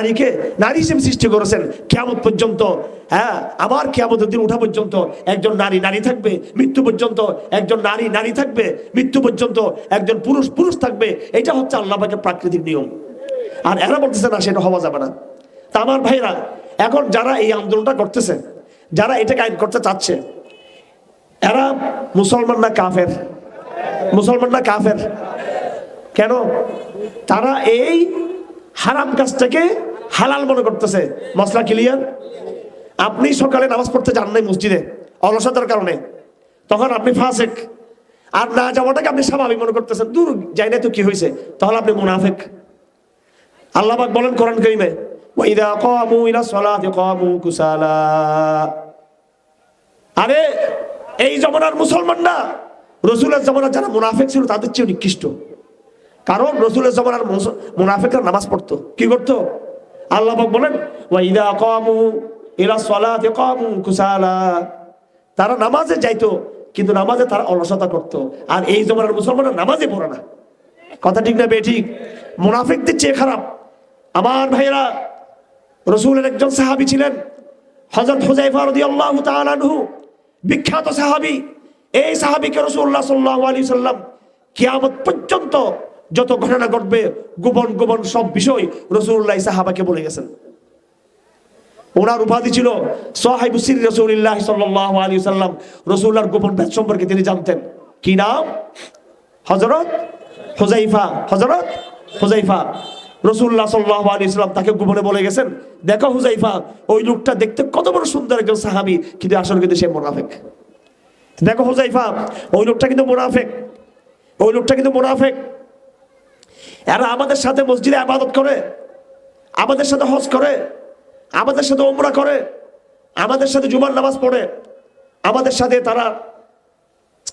নারীকে নারী হিসেবে সৃষ্টি করেছেন। কেমন পর্যন্ত হ্যাঁ আবার কেমতের দিন উঠা পর্যন্ত একজন নারী নারী থাকবে, মৃত্যু পর্যন্ত একজন নারী নারী থাকবে, মৃত্যু পর্যন্ত একজন পুরুষ পুরুষ থাকবে, এটা হচ্ছে আল্লাহ পাকের প্রাকৃতিক নিয়ম। আর এরা বলতেছে, না, সেটা হওয়া যাবে না। তা আমার ভাইরা, এখন যারা এই আন্দোলনটা করতেছে, যারা এটাকে আইন করতে চাচ্ছে, এরা মুসলমান না কাফের? মুসলমান না কাফের? কেন? তারা এই হারাম কাজটাকে হালাল মনে করতেছে। মশলা ক্লিয়ার আপনি সকালে নামাজ পড়তে যান নাই মসজিদে, অলসতার কারণে। তখন আপনি ফাসেক। আর না যাওয়াটাকে আপনি স্বাভাবিক মনে করতেছেন। দূর যাই না তো কি হয়েছে? তাহলে আপনি মুনাফেক। আল্লাহ পাক বলেন কোরআন কারীমে আরে, এই জমানার মুসলমান না রসুলের জমানার যারা মুনাফেক ছিল, তাদের চেয়ে নিকৃষ্ট। কারণ রসুলের জমানার মুনাফিকরা নামাজ পড়তো। কি করতো? আল্লাহ বলেন কামু কামু তারা নামাজে যাইতো, কিন্তু নামাজে তারা অলসতা করতো। আর এই জমানার মুসলমানরা নামাজে পড়ে না। কথা ঠিক না বে ঠিক? মুনাফিকদের চেয়ে খারাপ। আমার ভাইয়েরা, রসুলের একজন সাহাবি ছিলেন হজরত হুজাইফা বিখ্যাত সাহাবি। এই সাহাবিকে রাসূলুল্লাহ সাল্লাল্লাহু আলাইহি সাল্লাম কিয়ামত পর্যন্ত যত ঘটনা ঘটবে, গোপন গোপন সব বিষয় রসুল্লাহ সাহাবাকে বলে গেছেন। ওনার উপাধি ছিল সাহাবু সির রাসূলুল্লাহ সাল্লাল্লাহু আলাইহি সাল্লাম রাসূলুল্লাহর গোপন ভেদ সম্পর্কে তিনি জানতেন। কি নাম? হযরত হুজাইফা হযরত হুজাইফা রসুল্লাহ সাল্লাহ আলী ইসলাম তাকে গোপনে বলে গেছেন, দেখো হুজাইফা ওই লোকটা দেখতে কত বড় সুন্দর একজন সাহাবি, কিন্তু আসলে কিন্তু সে মোনাফেক। দেখো হুজাইফা ওই লোকটা কিন্তু মোনাফেক, ওই লোকটা কিন্তু মোনাফেক। এরা আমাদের সাথে মসজিদে আবাদত করে, আমাদের সাথে হজ করে, আমাদের সাথে ওমরা করে, আমাদের সাথে জুমার নামাজ পড়ে, আমাদের সাথে তারা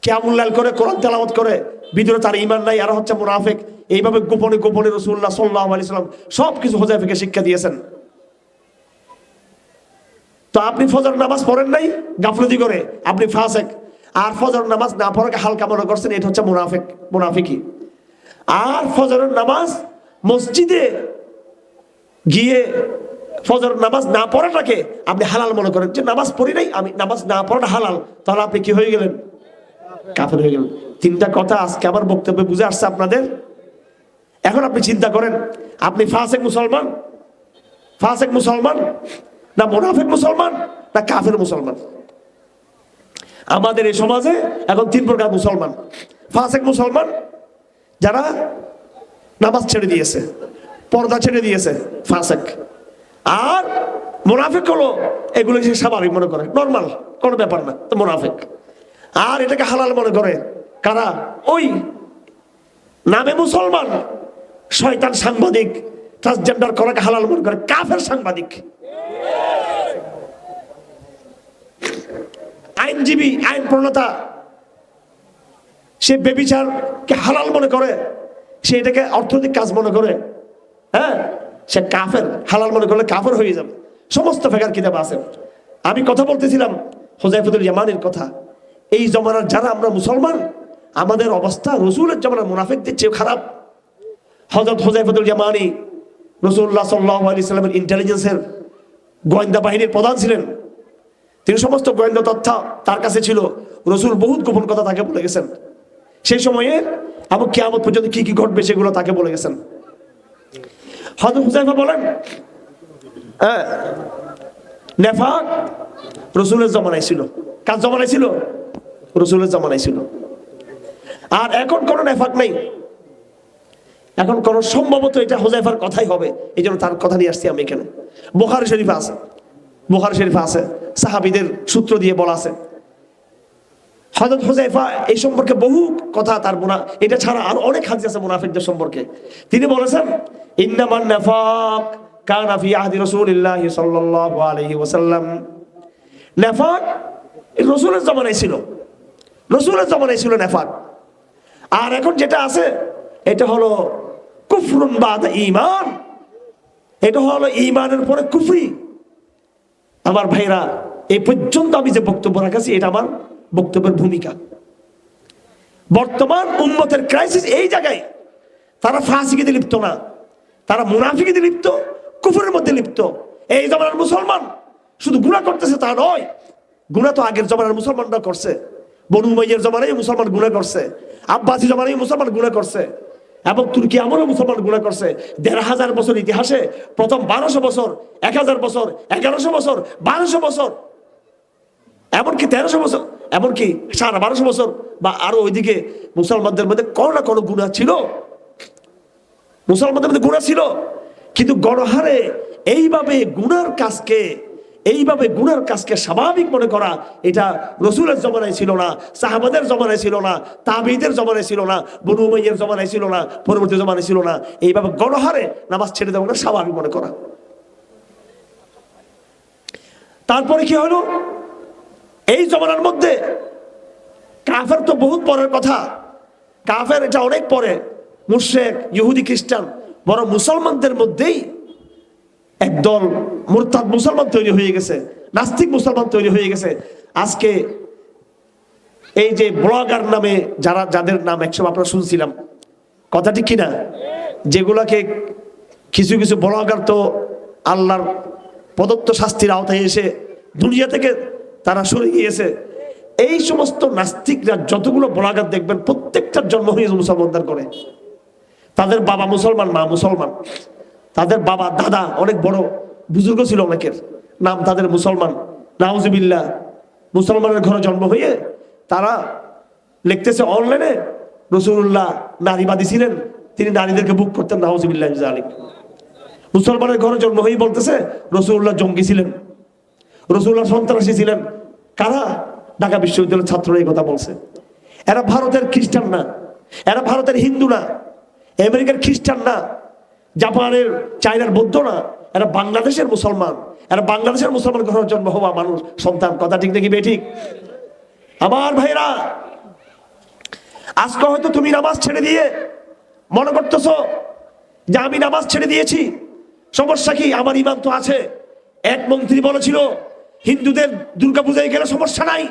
কেমুল্লাল করে, কোরআন তেলাওয়াত করে, ভিতরে তার ইমান নাই আর হচ্ছে মুনাফেক। এইভাবে গোপনে গোপনে রসুল্লাহ সাল্লাহ আলি সাল্লাম সব কিছু হোজাইফেকে শিক্ষা দিয়েছেন। তো আপনি ফজর নামাজ পড়েন নাই, গাফলতি করে, আপনি ফাসেক। আর ফজর নামাজ না পড়াকে হালকা মনে করছেন, এটা হচ্ছে মুনাফেক মুনাফিকি আর ফজরের নামাজ মসজিদে গিয়ে ফজর নামাজ না পড়াটাকে আপনি হালাল মনে করেন। যে নামাজ পড়ি নাই, আমি নামাজ না পড়াটা হালাল। তাহলে আপনি কি হয়ে গেলেন? কাফের হয়ে গেলেন। তিনটা কথা আজকে আমার বক্তব্যে বুঝে আসছে আপনাদের। এখন আপনি চিন্তা করেন, আপনি ফাসেক মুসলমান? ফাসেক মুসলমান? না মোনাফেক মুসলমান? না কাফের মুসলমান? আমাদের এই সমাজে এখন তিন প্রকার মুসলমান। ফাসেক মুসলমান যারা নামাজ ছেড়ে দিয়েছে, পর্দা ছেড়ে দিয়েছে, ফাসেক। আর মোনাফেক হলো, এগুলো সে স্বাভাবিক মনে করে নর্মাল কোনো ব্যাপার না, তো মোনাফেক। আর এটাকে হালাল মনে করে, কারা? ওই নামে মুসলমান, শয়তান সাংবাদিক ট্রান্সজেন্ডার করাকে হালাল মনে করে, কাফের সাংবাদিক। আইনজীবী, আইন প্রণেতা সে বেবিচারকে হালাল মনে করে, সে এটাকে অর্থনৈতিক কাজ মনে করে হ্যাঁ? সে কাফের, হালাল মনে করলে কাফের হয়ে যাবে। সমস্ত ফেকার কিতাব আছে। আমি কথা বলতেছিলাম হোজাইফুদুল জামানের কথা। এই জমানার যারা আমরা মুসলমান, আমাদের অবস্থা রসুলের জমানার মুনাফিকদের চেয়ে খারাপ। হজরত হোজাইফুদুল জামানি রসুল্লাহ সাল্লাহ সাল্লামের ইন্টেলিজেন্সের গোয়েন্দা বাহিনীর প্রধান ছিলেন। তিনি সমস্ত গোয়েন্দা তথ্য তার কাছে ছিল। রসুল বহুত গোপন কথা তাকে বলে গেছেন। সেই সময়ে এবং কেয়ামত পর্যন্ত কি কি ঘটবে সেগুলো তাকে বলে গেছেন। হজরত হুজাইফা বলেন হ্যাঁ নেফাক রসুলের জমানায় ছিল। কার জমানায় ছিল? রসুলের জমানায় ছিল। আর এখন কোনো নেফাক নেই। এখন কোন সম্ভবত এটা হোজাইফার কথাই হবে। এই জন্য তার কথা নিয়ে আসছি আমি এখানে। বোখারি শরীফে আছে। বোখারি শরীফে আছে। সাহাবিদের সূত্র দিয়ে বলা আছে। হজরত হোজাইফা এই সম্পর্কে বহু কথা তার মুনা, এটা ছাড়া আরও অনেক হাজি আছে মুনাফিকদের সম্পর্কে। তিনি বলেছেন, ইন্নামান নাফাক কানা ফি আহদি রাসূলিল্লাহি সাল্লাল্লাহু আলাইহি ওয়াসাল্লাম। নাফাক রাসূলের জামানায় ছিল। রাসূলের জামানায় ছিল নাফাক। আর এখন যেটা আছে, এটা হলো কুফরুন বাদ ঈমান। এটা হলো ঈমানের পরে কুফরি। আমার ভাইরা এই পর্যন্ত আমি যে বক্তব্য রাখাছি, এটা আমার বক্তব্যের ভূমিকা। বর্তমান উন্মতের ক্রাইসিস এই জায়গায় তারা ফাঁসিকে লিপ্ত না। তারা মুনাফিকে লিপ্ত, কুফুরের মধ্যে লিপ্ত। এই জমানার মুসলমান শুধু গুণা করতেছে তা নয় গুণা তো আগের জমানার মুসলমানরা করছে। বনু মাইয়ের জমানায় মুসলমান গুণা করছে। আব্বাসী জমানায় মুসলমান গুণা করছে। এবং তুর্কি আমলও মুসলমান গুণা করছে। দেড় হাজার বছর ইতিহাসে প্রথম বারোশো বছর, এক হাজার বছর, এগারোশো বছর, বারোশো বছর এমনকি তেরোশো বছর, এমনকি সাড়ে বারোশো বছর বা আরও ওইদিকে মুসলমানদের মধ্যে কোনো না কোনো গুণা ছিল। মুসলমানদের মধ্যে গুণা ছিল। কিন্তু গণহারে এইভাবে গুনার কাজকে, এইভাবে গুনার কাজকে স্বাভাবিক মনে করা, এটা রসুলের জমানায় ছিল না, সাহাবাদের জমানায় ছিল না, তাবিদের জমানায় ছিল না, বনু উমাইয়ের জমানায় ছিল না, পরবর্তী জমানায় ছিল না। এইভাবে গণহারে নামাজ ছেড়ে দেওয়া স্বাভাবিক মনে করা। তারপরে কি হলো? এই জমানার মধ্যে কাফের তো বহুত পরের কথা। কাফের এটা অনেক পরে। মুর্শেক ইহুদি, খ্রিস্টান, বড় মুসলমানদের মধ্যেই একদল মুরতাদ মুসলমান তৈরি হয়ে গেছে, নাস্তিক মুসলমান তৈরি হয়ে গেছে। আজকে এই যে ব্লগার নামে যারা, যাদের নাম একসময় আপনারা শুনছিলাম কথাটি কিনা? যেগুলাকে কিছু কিছু ব্লগার তো আল্লাহর প্রদত্ত শাস্তির আওতায় এসে দুনিয়া থেকে তারা সরে গিয়েছে। এই সমস্ত নাস্তিকরা যতগুলো ব্লগার দেখবেন প্রত্যেকটার জন্ম হয়েছে মুসলমানদের করে। তাদের বাবা মুসলমান, মা মুসলমান। তাদের বাবা দাদা, অনেক বড়, বুজুর্গ ছিল অনেকের। নাম তাদের মুসলমান। নাউজিবিল্লা মুসলমানের ঘরে জন্ম হয়ে তারা লিখতেছে অনলাইনে রসুল্লাহ নারীবাদী ছিলেন, তিনি নারীদেরকে বুক করতেন, নাউজিবিল্লাহ আলিক মুসলমানের ঘরে জন্ম হয়ে বলতেছে রসুল্লাহ জঙ্গি ছিলেন। রসুল্লাহ সন্ত্রাসী ছিলেন। কারা? ঢাকা বিশ্ববিদ্যালয়ের ছাত্ররা এই কথা বলছে। এরা ভারতের খ্রিস্টান না। এরা ভারতের হিন্দু না। আমেরিকার খ্রিস্টান না। জাপানের চায়নার বৌদ্ধ না। এরা বাংলাদেশের মুসলমান। এরা বাংলাদেশের মুসলমান ঘরের জন্ম হওয়া মানুষ। সন্তান, কথা ঠিক নাকি বেঠিক? আমার ভাইরা, আজকে হয়তো তুমি নামাজ ছেড়ে দিয়ে মনে করতেছ যে আমি নামাজ ছেড়ে দিয়েছি। সমস্যা কি? আমার ইমান তো আছে। এক মন্ত্রী বলেছিল হিন্দুদের দুর্গাপূজায় গেলে সমস্যা নাই।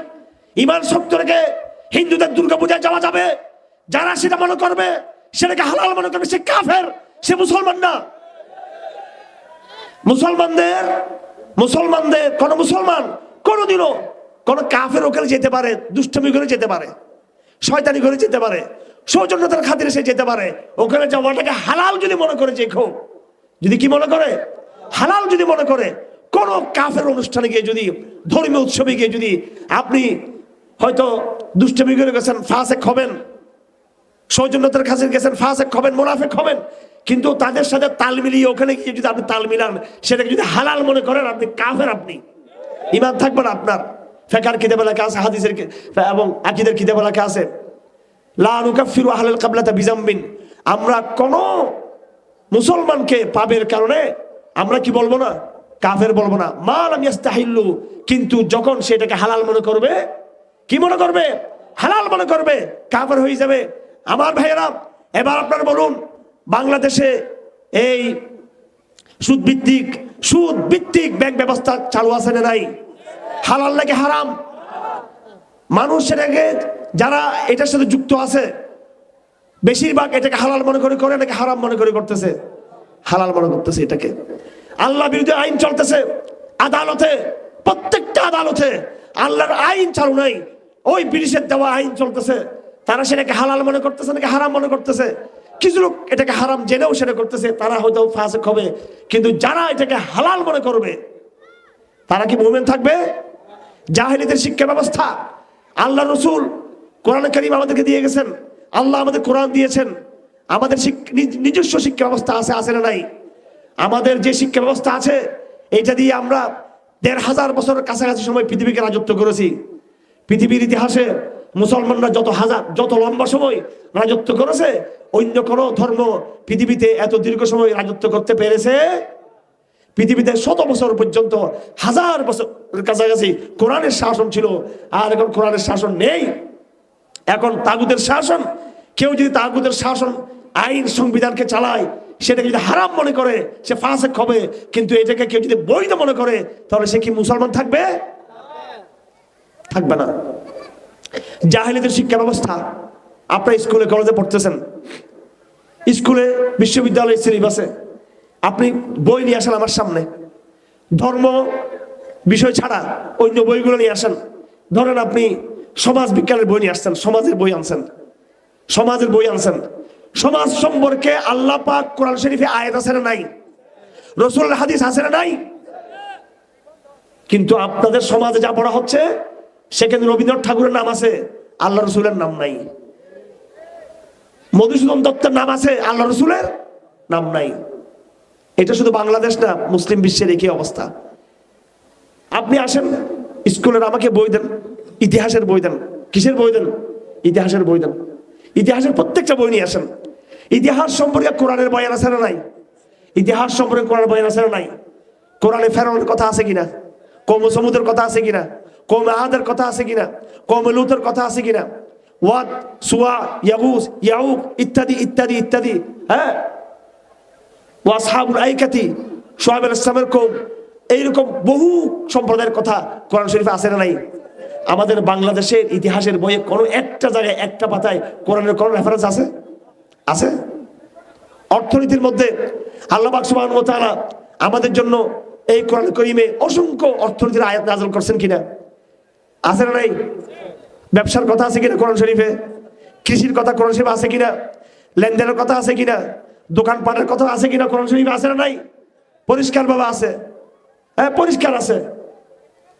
ইমান শক্ত রেখে হিন্দুদের দুর্গাপূজায় যাওয়া যাবে। যারা সেটা মনে করবে, সেটাকে হালাল মনে করবে, সে কাফের, সে মুসলমান না। মুসলমানদের মুসলমানদের, কোন মুসলমান কোনোদিনও কোন কাফের ওখানে যেতে পারে, দুষ্টমি করে যেতে পারে, শয়তানি করে যেতে পারে, সৌজন্যতার খাতিরে সে যেতে পারে। ওখানে যাওয়াটাকে হালাল যদি মনে করে যে কেউ, যদি কি মনে করে? হালাল যদি মনে করে কোন কাফের অনুষ্ঠানে গিয়ে যদি, ধর্মীয় উৎসবে গিয়ে যদি আপনি হয়তো দুষ্টমি করে গেছেন ফাঁসে হবেন, সৌজন্যতার কাছে গেছেন ফাঁসে হবেন, মোনাফেক হবেন, কিন্তু তাদের সাথে তাল মিলিয়ে ওখানে গিয়ে যদি আপনি তাল মিলান, সেটাকে যদি হালাল মনে করেন, আপনি কাফের আপনি। ইমান থাকবেন আপনার। ফেকার কিতাবে লেখা আছে, হাদিসের এবং আকিদের কিতাবে লেখা আছে, লা নুকাফিরু আহলাল কাবলাতা বিজাম্বিন আমরা কোন মুসলমানকে পাবের কারণে আমরা কি বলব না? কাফের বলব না মাল আমি ইস্তাহিল্লু কিন্তু যখন সেটাকে হালাল মনে করবে, কি মনে করবে? হালাল মনে করবে, কাফের হয়ে যাবে। আমার ভাইয়েরা, এবার আপনারা বলুন, বাংলাদেশে এই সুদ ভিত্তিক সুদ ভিত্তিক ব্যাংক ব্যবস্থা চালু আছে না নাই? হালাল নাকি হারাম? মানুষ সেটাকে যারা এটার সাথে যুক্ত আছে, বেশিরভাগ এটাকে হালাল মনে করে করে নাকি হারাম মনে করে করতেছে? হালাল মনে করতেছে এটাকে। আল্লাহ বিরুদ্ধে আইন চলতেছে, আদালতে, প্রত্যেকটা আদালতে আল্লাহর আইন চালু নাই। ওই ব্রিটিশের দেওয়া আইন চলতেছে। তারা সেটাকে হালাল মনে করতেছে নাকি হারাম মনে করতেছে? কিছু লোক এটাকে হারাম জেনেও সেটা করতেছে, তারা হয়তো ফাঁসে হবে। কিন্তু যারা এটাকে হালাল মনে করবে, তারা কি মুভমেন্ট থাকবে? জাহেলিদের শিক্ষা ব্যবস্থা। আল্লাহ রসুল কোরআন করিম আমাদেরকে দিয়ে গেছেন। আল্লাহ আমাদের কোরআন দিয়েছেন। আমাদের নিজস্ব শিক্ষা ব্যবস্থা আছে আছে না নাই? আমাদের যে শিক্ষা ব্যবস্থা আছে, এটা দিয়ে আমরা দেড় হাজার বছরের কাছাকাছি সময় পৃথিবীকে রাজত্ব করেছি। পৃথিবীর ইতিহাসে মুসলমানরা যত হাজার, যত লম্বা সময় রাজত্ব করেছে, অন্য কোনো ধর্ম পৃথিবীতে এত দীর্ঘ সময় রাজত্ব করতে পেরেছে। পৃথিবীতে শত বছর পর্যন্ত হাজার বছর কাছাকাছি কোরআনের শাসন ছিল, আর এখন কোরআনের শাসন নেই। এখন তাগুদের শাসন, কেউ যদি তাগুদের শাসন আইন সংবিধানকে চালায় সেটাকে যদি হারাম মনে করে, সে ফাঁসেক হবে। কিন্তু এটাকে কেউ যদি বৈধ মনে করে, তাহলে সে কি মুসলমান থাকবে? থাকবে না। জাহেলিদের শিক্ষা ব্যবস্থা, আপনার স্কুলে, কলেজে পড়তেছেন। স্কুলে, বিশ্ববিদ্যালয়ের সিলেবাসে আপনি বই নিয়ে আসেন আমার সামনে। ধর্ম বিষয় ছাড়া অন্য বইগুলো নিয়ে আসেন। ধরেন আপনি সমাজ বিজ্ঞানের বই নিয়ে আসছেন, সমাজের বই আনছেন। সমাজের বই আনছেন। সমাজ সম্পর্কে আল্লাহ পাক কোরআন শরীফে আয়াত আছে না নাই? রসুলের হাদিস আছে না নাই? কিন্তু আপনাদের সমাজে যা পড়া হচ্ছে সেখানে রবীন্দ্রনাথ ঠাকুরের নাম আছে, আল্লাহ রসুলের নাম নাই। মধুসূদন দত্তের নাম আছে, আল্লাহ রসুলের নাম নাই। এটা শুধু বাংলাদেশ না, মুসলিম বিশ্বের একই অবস্থা। আপনি আসেন, স্কুলের আমাকে বই দেন, ইতিহাসের বই দেন। কিসের বই দেন? ইতিহাসের বই দেন। ইতিহাসের প্রত্যেকটা বই নিয়ে আসেন। ইতিহাস সম্পর্কে কোরআনের বয়ান আছে না নাই? ইতিহাস সম্পর্কে কোরআনের বয়ান আছে না নাই? কোরআনে ফেরানোর কথা আছে কিনা? কৌম সমুদ্রের কথা আছে কিনা? কৌম আহাদের কথা আছে কিনা? কৌম লুতের কথা আছে কিনা? ওয়াদ, সুয়া, ইয়াগুস, ইয়াউক, ইত্যাদি ইত্যাদি ইত্যাদি হ্যাঁ? ওয়াসহাবুল আইকাতি সোহাব ইসলামের কৌম, এইরকম বহু সম্প্রদায়ের কথা কোরআন শরীফে আছে না নাই? আমাদের বাংলাদেশের ইতিহাসের বইয়ে কোনো একটা জায়গায় একটা পাতায় কোরআনের কোনো রেফারেন্স আছে? আছে? অর্থনীতির মধ্যে আল্লাহ ওয়া তাআলা আমাদের জন্য এই কোরআন করিমে অসংখ্য অর্থনীতির আয়াত নাজল করছেন কিনা? আছে না নাই? ব্যবসার কথা আছে কিনা কোরআন শরীফে? কৃষির কথা কোরআন শরীফে আছে কিনা? লেনদেনের কথা আছে কিনা? দোকানপাটের কথা আছে কিনা কোরআন শরীফে আছে না নাই? পরিষ্কার বাবা আছে। হ্যাঁ পরিষ্কার আছে।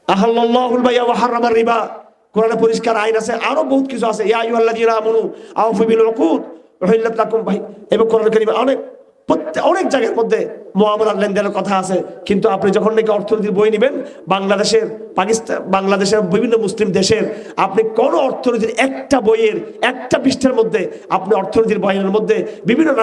আহাল্লাহুল বাইয়া ওয়া হারামার রিবা। কোরআনে পরিষ্কার আইন আছে, আরও বহুত কিছু আছে। ইয়া আইয়ুহাল্লাযীনা আমানু আউফু বিল উকুদ। উহিল্লাত লাকুম ভাই। এবং কোরআন কারীমে অনেক অনেক জায়গার মধ্যে মোয়ামলার লেনদেনের কথা আছে। কিন্তু আপনি যখন নাকি অর্থনীতির বই নেবেন, বাংলাদেশের পাকিস্তান বাংলাদেশের বিভিন্ন মুসলিম দেশের, আপনি কোন অর্থনীতির একটা বইয়ের একটা পৃষ্ঠের মধ্যে আপনি অর্থনীতির বইয়ের মধ্যে বিভিন্ন